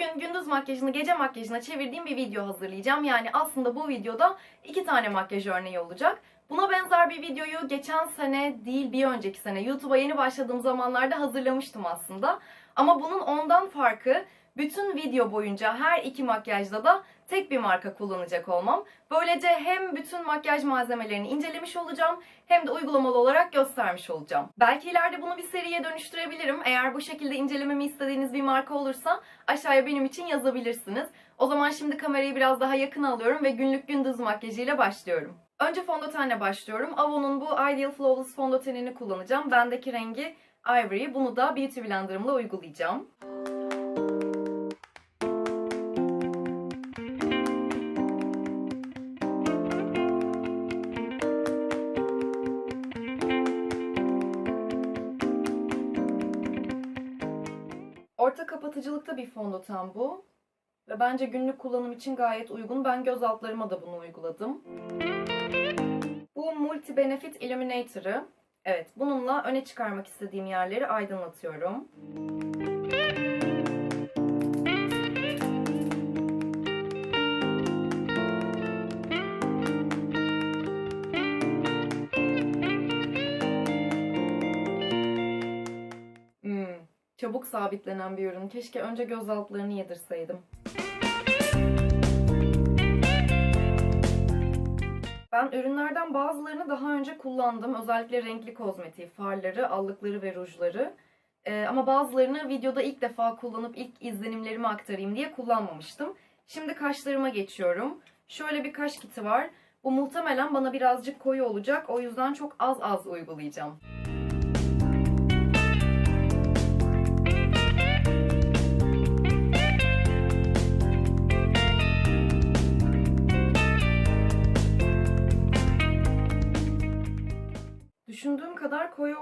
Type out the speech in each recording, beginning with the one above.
Bugün gündüz makyajını gece makyajına çevirdiğim bir video hazırlayacağım. Yani aslında bu videoda iki tane makyaj örneği olacak. Buna benzer bir videoyu geçen sene değil bir önceki sene YouTube'a yeni başladığım zamanlarda hazırlamıştım aslında. Ama bunun ondan farkı bütün video boyunca her iki makyajda da tek bir marka kullanacak olmam. Böylece hem bütün makyaj malzemelerini incelemiş olacağım hem de uygulamalı olarak göstermiş olacağım. Belki ileride bunu bir seriye dönüştürebilirim. Eğer bu şekilde incelememi istediğiniz bir marka olursa aşağıya benim için yazabilirsiniz. O zaman şimdi kamerayı biraz daha yakına alıyorum ve günlük gündüz makyajıyla başlıyorum. Önce fondötenle başlıyorum. Avon'un bu Ideal Flawless fondötenini kullanacağım. Bendeki rengi Ivory. Bunu da Beauty Blender'ımla uygulayacağım. Orta kapatıcılıkta bir fondöten bu. Ve bence günlük kullanım için gayet uygun. Ben göz altlarıma da bunu uyguladım. Bu Multi Benefit Illuminator'ı. Evet, bununla öne çıkarmak istediğim yerleri aydınlatıyorum. Hmm, çabuk sabitlenen bir ürün. Keşke önce göz altlarını yedirseydim. Ben ürünlerden bazılarını daha önce kullandım. Özellikle renkli kozmetiği, farları, allıkları ve rujları. Ee, ama bazılarını videoda ilk defa kullanıp ilk izlenimlerimi aktarayım diye kullanmamıştım. Şimdi kaşlarıma geçiyorum. Şöyle bir kaş kiti var. Bu muhtemelen bana birazcık koyu olacak. O yüzden çok az az uygulayacağım.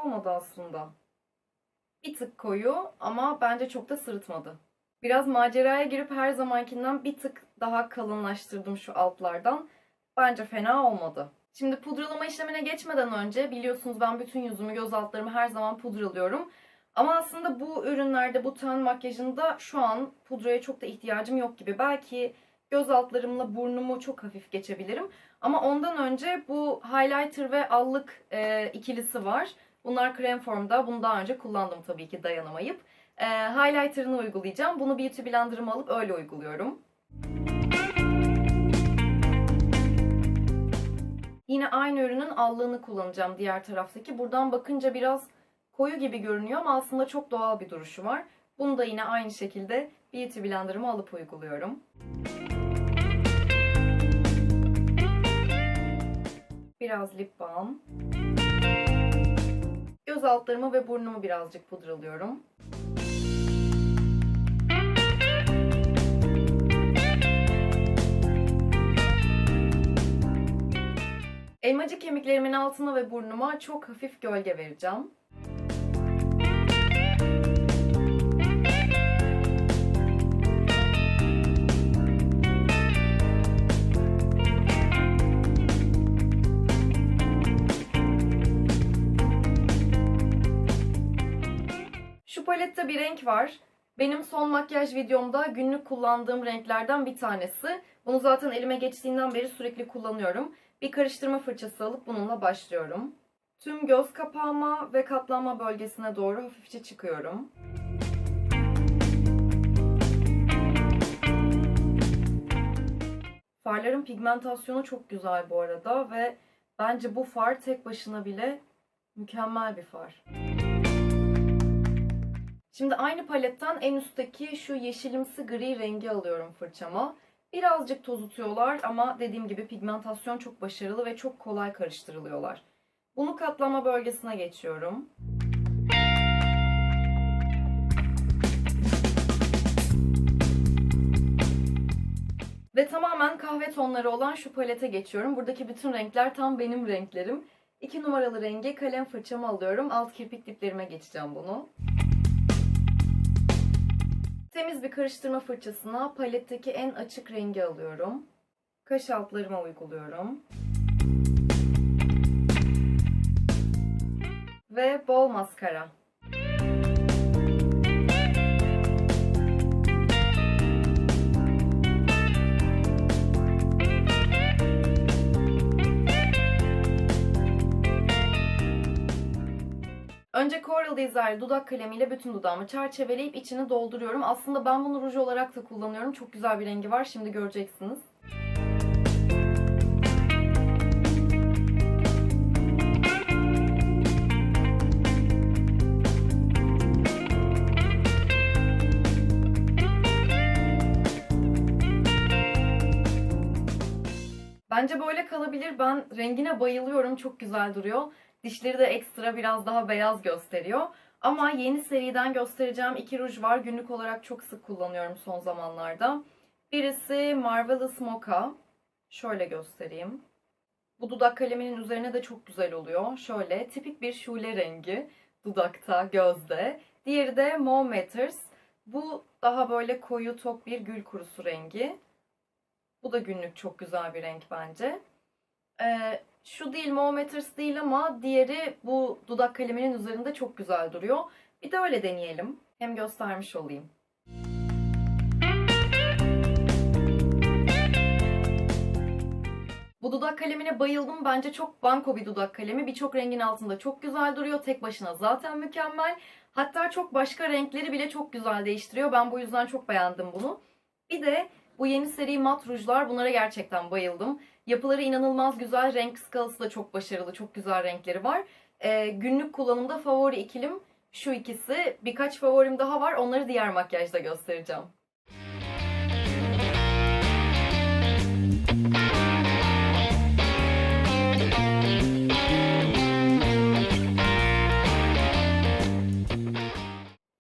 Olmadı aslında. Bir tık koyu ama bence çok da sırıtmadı. Biraz maceraya girip her zamankinden bir tık daha kalınlaştırdım şu altlardan. Bence fena olmadı. Şimdi pudralama işlemine geçmeden önce biliyorsunuz ben bütün yüzümü, göz altlarımı her zaman pudralıyorum. Ama aslında bu ürünlerde, bu ten makyajında şu an pudraya çok da ihtiyacım yok gibi. Belki göz altlarımla burnumu çok hafif geçebilirim. Ama ondan önce bu highlighter ve allık e, ikilisi var. Bunlar krem formda. Bunu daha önce kullandım tabii ki dayanamayıp. E, highlighter'ını uygulayacağım. Bunu Beauty Blender'ıma alıp öyle uyguluyorum. Yine aynı ürünün allığını kullanacağım diğer taraftaki. Buradan bakınca biraz koyu gibi görünüyor ama aslında çok doğal bir duruşu var. Bunu da yine aynı şekilde Beauty Blender'ıma alıp uyguluyorum. Biraz lip balm. Göz altlarımı ve burnumu birazcık pudralıyorum. Elmacık kemiklerimin altına ve burnuma çok hafif gölge vereceğim. Palette bir renk var. Benim son makyaj videomda günlük kullandığım renklerden bir tanesi. Bunu zaten elime geçtiğinden beri sürekli kullanıyorum. Bir karıştırma fırçası alıp bununla başlıyorum. Tüm göz kapağıma ve katlanma bölgesine doğru hafifçe çıkıyorum. Farların pigmentasyonu çok güzel bu arada ve bence bu far tek başına bile mükemmel bir far. Şimdi aynı paletten en üstteki şu yeşilimsi gri rengi alıyorum fırçama. Birazcık tozutuyorlar ama dediğim gibi pigmentasyon çok başarılı ve çok kolay karıştırılıyorlar. Bunu katlama bölgesine geçiyorum. Ve tamamen kahve tonları olan şu palete geçiyorum. Buradaki bütün renkler tam benim renklerim. 2 numaralı rengi kalem fırçamı alıyorum. Alt kirpik diplerime geçeceğim bunu. Temiz bir karıştırma fırçasına paletteki en açık rengi alıyorum. Kaş altlarıma uyguluyorum. Ve bol maskara. Önce Coral Desire dudak kalemiyle bütün dudağımı çerçeveleyip içini dolduruyorum. Aslında ben bunu ruj olarak da kullanıyorum. Çok güzel bir rengi var. Şimdi göreceksiniz. Bence böyle kalabilir. Ben rengine bayılıyorum. Çok güzel duruyor. Dişleri de ekstra biraz daha beyaz gösteriyor. Ama yeni seriden göstereceğim iki ruj var. Günlük olarak çok sık kullanıyorum son zamanlarda. Birisi Marvelous Mocha. Şöyle göstereyim. Bu dudak kaleminin üzerine de çok güzel oluyor. Şöyle tipik bir şule rengi dudakta, gözde. Diğeri de More Matters. Bu daha böyle koyu tok bir gül kurusu rengi. Bu da günlük çok güzel bir renk bence. Ee, şu değil More Matters değil ama diğeri bu dudak kaleminin üzerinde çok güzel duruyor. Bir de öyle deneyelim. Hem göstermiş olayım. Bu dudak kalemine bayıldım. Bence çok banko bir dudak kalemi. Birçok rengin altında çok güzel duruyor. Tek başına zaten mükemmel. Hatta çok başka renkleri bile çok güzel değiştiriyor. Ben bu yüzden çok beğendim bunu. Bir de bu yeni seri mat rujlar. Bunlara gerçekten bayıldım. Yapıları inanılmaz güzel. Renk skalası da çok başarılı. Çok güzel renkleri var. Ee, günlük kullanımda favori ikilim şu ikisi. Birkaç favorim daha var. Onları diğer makyajda göstereceğim.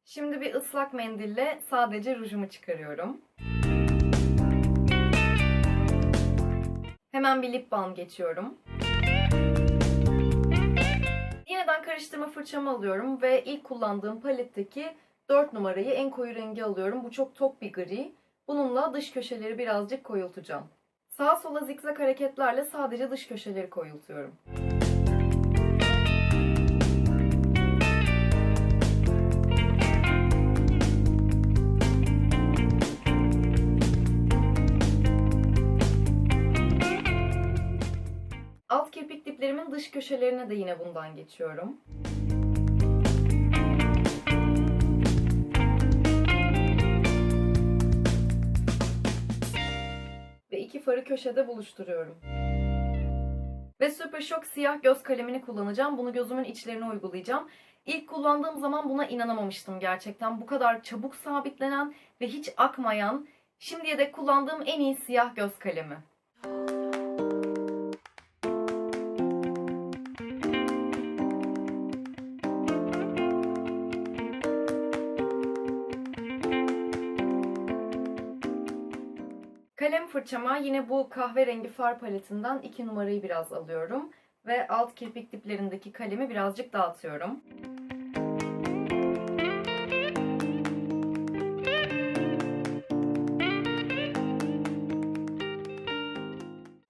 Şimdi bir ıslak mendille sadece rujumu çıkarıyorum. Hemen bir lip balm geçiyorum. Yeniden karıştırma fırçamı alıyorum ve ilk kullandığım paletteki 4 numarayı en koyu rengi alıyorum. Bu çok tok bir gri. Bununla dış köşeleri birazcık koyultacağım. Sağa sola zikzak hareketlerle sadece dış köşeleri koyultuyorum. Alt kirpik diplerimin dış köşelerine de yine bundan geçiyorum. Ve iki farı köşede buluşturuyorum. Ve Super Shock siyah göz kalemini kullanacağım. Bunu gözümün içlerine uygulayacağım. İlk kullandığım zaman buna inanamamıştım gerçekten. Bu kadar çabuk sabitlenen ve hiç akmayan, şimdiye dek kullandığım en iyi siyah göz kalemi. Fırçama yine bu kahverengi far paletinden 2 numarayı biraz alıyorum. Ve alt kirpik diplerindeki kalemi birazcık dağıtıyorum.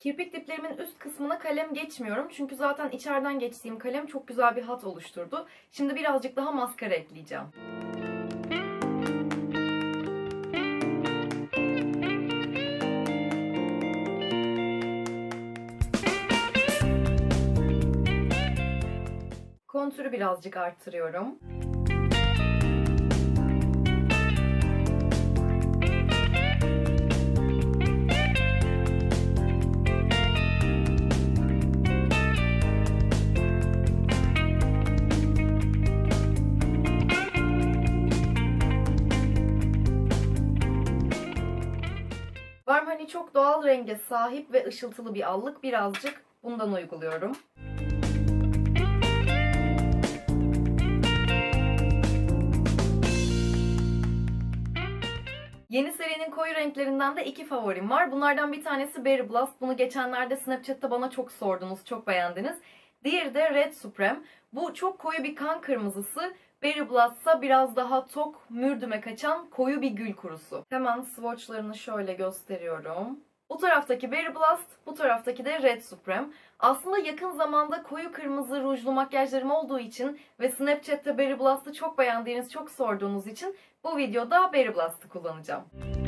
Kirpik diplerimin üst kısmına kalem geçmiyorum. Çünkü zaten içeriden geçtiğim kalem çok güzel bir hat oluşturdu. Şimdi birazcık daha maskara ekleyeceğim. Kontürü birazcık arttırıyorum. Var hani çok doğal renge sahip ve ışıltılı bir allık birazcık bundan uyguluyorum. Yeni serinin koyu renklerinden de iki favorim var. Bunlardan bir tanesi Berry Blast. Bunu geçenlerde Snapchat'ta bana çok sordunuz, çok beğendiniz. Diğeri de Red Supreme. Bu çok koyu bir kan kırmızısı. Berry Blast ise biraz daha tok, mürdüme kaçan koyu bir gül kurusu. Hemen swatchlarını şöyle gösteriyorum. Bu taraftaki Berry Blast, bu taraftaki de Red Supreme. Aslında yakın zamanda koyu kırmızı rujlu makyajlarım olduğu için ve Snapchat'te Berry Blast'ı çok beğendiğiniz, çok sorduğunuz için bu videoda Berry Blast'ı kullanacağım. Bütün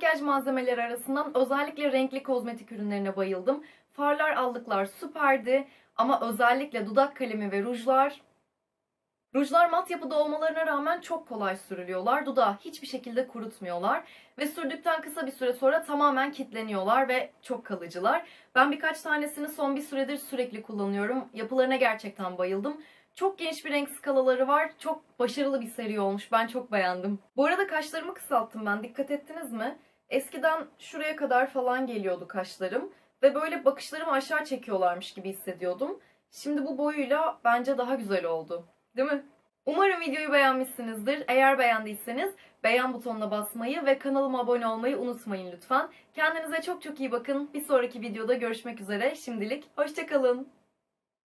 makyaj malzemeleri arasından özellikle renkli kozmetik ürünlerine bayıldım. Farlar aldıklar süperdi ama özellikle dudak kalemi ve rujlar Rujlar mat yapıda olmalarına rağmen çok kolay sürülüyorlar. Dudağı hiçbir şekilde kurutmuyorlar. Ve sürdükten kısa bir süre sonra tamamen kitleniyorlar ve çok kalıcılar. Ben birkaç tanesini son bir süredir sürekli kullanıyorum. Yapılarına gerçekten bayıldım. Çok geniş bir renk skalaları var. Çok başarılı bir seri olmuş. Ben çok beğendim. Bu arada kaşlarımı kısalttım ben. Dikkat ettiniz mi? Eskiden şuraya kadar falan geliyordu kaşlarım. Ve böyle bakışlarımı aşağı çekiyorlarmış gibi hissediyordum. Şimdi bu boyuyla bence daha güzel oldu. Değil mi? Umarım videoyu beğenmişsinizdir. Eğer beğendiyseniz beğen butonuna basmayı ve kanalıma abone olmayı unutmayın lütfen. Kendinize çok çok iyi bakın. Bir sonraki videoda görüşmek üzere. Şimdilik hoşçakalın.